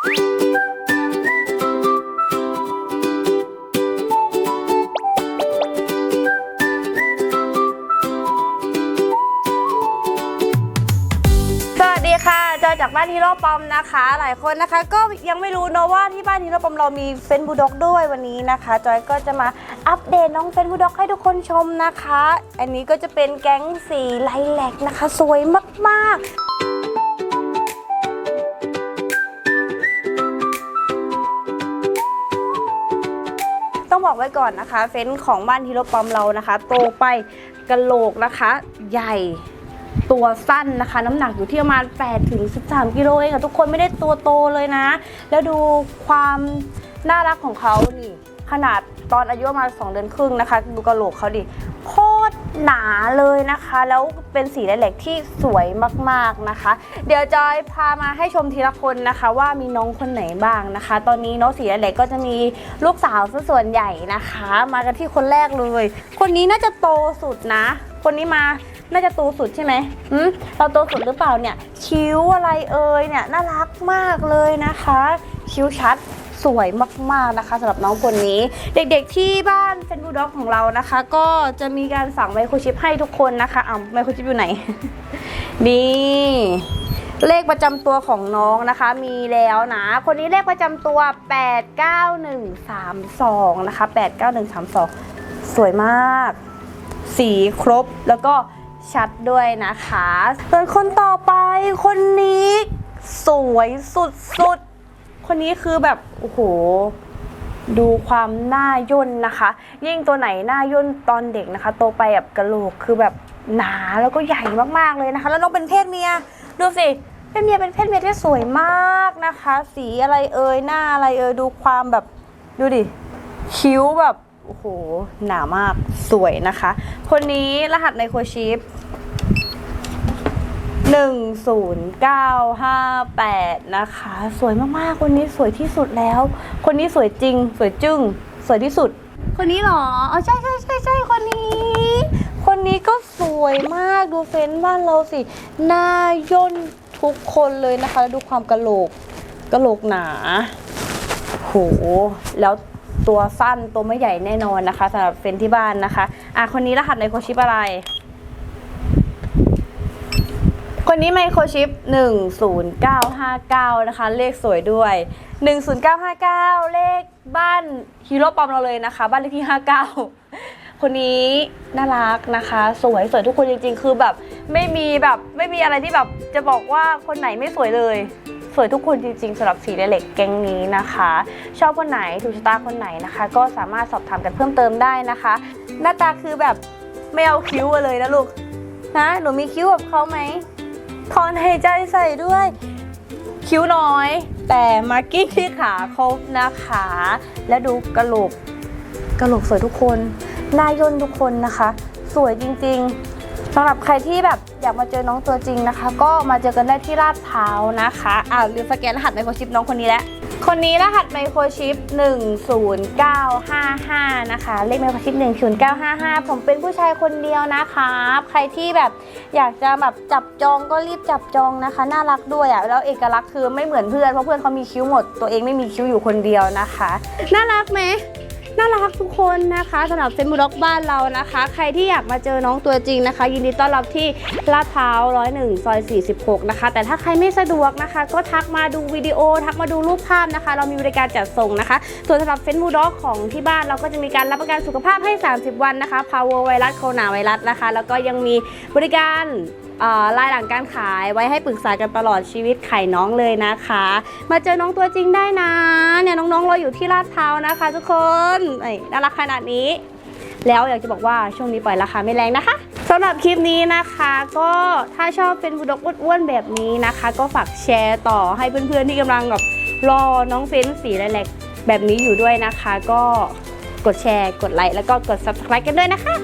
สวัสดีค่ะจอยจากบ้านฮีโร่ปอมนะคะ หลายคนนะคะ ก็ยังไม่รู้เนอะว่าที่บ้านฮีโร่ปอมเรามีเฟนบูด็อกด้วยวันนี้นะคะ จอยก็จะมาอัปเดตน้องเฟนบูด็อกให้ทุกคนชมนะคะ อันนี้ก็จะเป็นแก๊งสีไลแลกนะคะ สวยมากๆ ไว้ก่อนนะคะ เฟ้นของบ้านฮีโรปอมเรานะคะ โตไปกระโหลกนะคะ ใหญ่ตัวสั้นนะคะ น้ำหนักอยู่ที่ประมาณ8ถึง13กิโลเองค่ะทุกคนไม่ได้ตัวโตเลยนะ แล้วดูความน่ารักของเขานี่ขนาดตอนอายุประมาณ2เดือนครึ่งนะคะ ดูกระโหลกเขาดิโค ตรหนาเลยนะคะ แล้วเป็นสีแหลกๆที่สวยมากๆนะคะ เดี๋ยวจอยพามาให้ชมทีละคนนะคะ ว่ามีน้องคนไหนบ้างนะคะ ตอนนี้น้องสีแหลกๆก็จะมีลูกสาวซะส่วนใหญ่นะคะ มากันที่คนแรกเลย คนนี้น่าจะโตสุดนะ คนนี้มาน่าจะโตสุดใช่ไหมอืมเราโตสุดหรือเปล่าเนี่ย คิ้วอะไรเอ่ยเนี่ยน่ารักมากเลยนะคะ คิ้วชัด สวยมากๆนะคะสำหรับน้องคนนี้ เด็กๆที่บ้านเฟนบูด็อกของเรานะคะ ก็จะมีการสั่งไมโครชิปให้ทุกคนนะคะอ้าไมโครชิปอยู่ไหนนี่เลขประจำตัวของน้องนะคะ มีแล้วนะ คนนี้เลขประจำตัว 89132 นะคะ 89132 สวยมาก สีครบแล้วก็ชัดด้วยนะคะ ส่วนคนต่อไปคนนี้สวยสุดๆ คนนี้คือแบบโอ้โหดูความหน้าย่นนะคะ ยิ่งตัวไหนหน้าย่นตอนเด็กนะคะ โตไปแบบกระโหลกคือแบบหนาแล้วก็ใหญ่มากๆเลยนะคะ แล้วน้องเป็นเพศเมียดูสิเพศเมียเป็นเพศเมียที่สวยมากนะคะ สีอะไรเอ่ยหน้าอะไรเอ่ยดูความแบบดูดิคิ้วแบบโอ้โหหนามากสวยนะคะ คนนี้รหัสไมโครชิป 10958 นะคะ สวยมากๆ คนนี้สวยที่สุดแล้ว คนนี้สวยจริง สวยจึ้ง สวยที่สุด คนนี้เหรออ๋อใช่ใช่ใช่ใช่คนนี้ คนนี้ก็สวยมากดูเฟ้นบ้านเราสิ หน้าย่นทุกคนเลยนะคะ แล้วดูความกะโหลกกะโหลกหนา โห แล้วตัวสั้นตัวไม่ใหญ่แน่นอนนะคะสำหรับเฟนที่บ้านนะคะ อะ คนนี้รหัสไมโครชิปอะไร คนนี้ไมโครชิป 10959 นะคะ เลขสวยด้วย 10959 เลขบ้านฮีโร่ปอมเราเลยนะคะ บ้านเลขที่ 59 คนนี้น่ารักนะคะ สวยสวยทุกคนจริงๆ คือแบบไม่มีแบบไม่มีอะไรที่แบบจะบอกว่าคนไหนไม่สวยเลยสวยทุกคนจริงๆสำหรับสีเหล็กแก๊งนี้นะคะ ชอบคนไหนถูกชะตาคนไหนนะคะ ก็สามารถสอบถามกันเพิ่มเติมได้นะคะ หน้าตาคือแบบไม่เอาคิ้วเลยนะลูกนะหนูมีคิ้วแบบเขาไหม ถอนหายใจใส่ด้วย คิ้วน้อย แต่มาร์กิ้งที่ขาครบนะคะ และดูกระโหลกกระโหลกสวยทุกคนหน้าย่นทุกคนนะคะ สวยจริงๆ สำหรับใครที่แบบอยากมาเจอน้องตัวจริงนะคะ ก็มาเจอกันได้ที่ลาดพร้าวนะคะอ่าลืมสแกนรหัสไมโครชิปน้องคนนี้แล้วคนนี้รหัสไมโครชิป 10955 นะคะ เลขไมโครชิป 10955 ผมเป็นผู้ชายคนเดียวนะคะใครที่แบบอยากจะแบบจับจองก็รีบจับจองนะคะ น่ารักด้วยอะแล้วเอกลักษณ์คือไม่เหมือนเพื่อนเพราะเพื่อนเขามีคิ้วหมด ตัวเองไม่มีคิ้วอยู่คนเดียวนะคะ น่ารักไหม น่ารักทุกคนนะคะสำหรับเฟนบูด็อกบ้านเรานะคะ ใครที่อยากมาเจอน้องตัวจริงนะคะ ยินดีต้อนรับที่ลาดพร้าว101ซอย46 นะคะ แต่ถ้าใครไม่สะดวกนะคะ ก็ทักมาดูวิดีโอ ทักมาดูรูปภาพนะคะ เรามีบริการจัดส่งนะคะ ส่วนสำหรับเฟนบูด็อกของที่บ้านเราก็จะมีการรับประกันสุขภาพให้ 30 วันนะคะ power ไวรัสโคโรนาไวรัสนะคะ แล้วก็ยังมีบริการ รายหลังการขายไว้ให้ปรึกษากันตลอดชีวิตไข่น้องเลยนะคะ มาเจอน้องตัวจริงได้นะเนี่ยน้องๆเราอยู่ที่ลาดพร้าวนะคะ ทุกคนเอ้น่ารักขนาดนี้ แล้วอยากจะบอกว่าช่วงนี้ปล่อยราคาไม่แรงนะคะสำหรับคลิปนี้นะคะก็ถ้าชอบเป็นบุดกอ้วนๆแบบนี้นะคะ ก็ฝากแชร์ต่อให้เพื่อนๆที่กำลังแบบรอน้องเฟ้นสีแหลกๆแบบนี้อยู่ด้วยนะคะ ก็กดแชร์ กดไลค์แล้วก็กด subscribe กันด้วยนะคะ